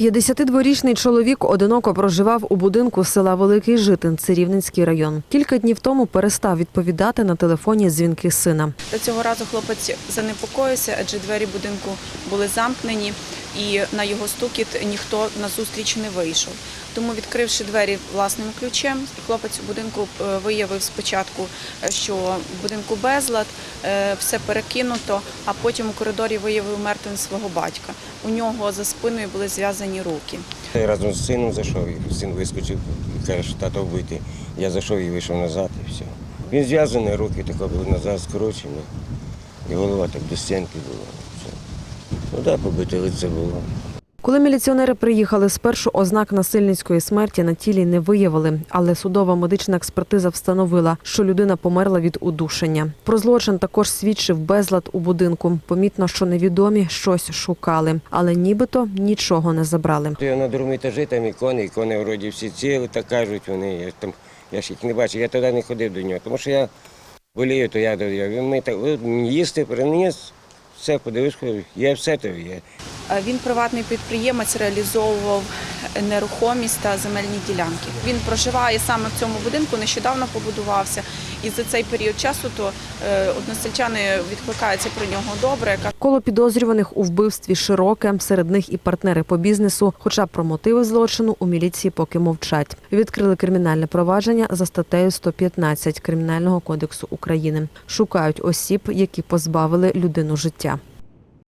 52-річний чоловік одиноко проживав у будинку села Великий Житин, це Рівненський район. Кілька днів тому перестав відповідати на телефонні дзвінки сина. Цього разу хлопець занепокоївся, адже двері будинку були замкнені, і на його стукіт ніхто назустріч не вийшов. Тому, відкривши двері власним ключем, хлопець у будинку е, виявив спочатку, е, що в будинку безлад, е, все перекинуто, а потім у коридорі виявив мертвим свого батька. У нього за спиною були зв'язані руки. Я разом з сином зайшов, син вискочив каже, що тато вбитий. Я зайшов і вийшов назад і все. Він зв'язаний, руки тако були назад скорочені, і голова так до стінки була. Ну так, побите лице було. Коли міліціонери приїхали, спершу ознак насильницької смерті на тілі не виявили, але судова медична експертиза встановила, що людина померла від удушення. Про злочин також свідчив безлад у будинку. Помітно, що невідомі щось шукали, але нібито нічого не забрали. Я на другому етажі там ікони, ікони вроді всі цілі, так кажуть вони. Я, там, я ж їх не бачив, я туди не ходив до нього, тому що я болію, то я до нього. Він мені так, їсти приніс, все, подивись, є все то є. Е, Він приватний підприємець, реалізовував нерухомість та земельні ділянки. Він проживає саме в цьому будинку, нещодавно побудувався. І за цей період часу то е, односельчани відкликаються про нього добре. Коло підозрюваних у вбивстві широке, серед них і партнери по бізнесу. Хоча про мотиви злочину у міліції поки мовчать. Відкрили кримінальне провадження за статтею 115 Кримінального кодексу України. Шукають осіб, які позбавили людину життя.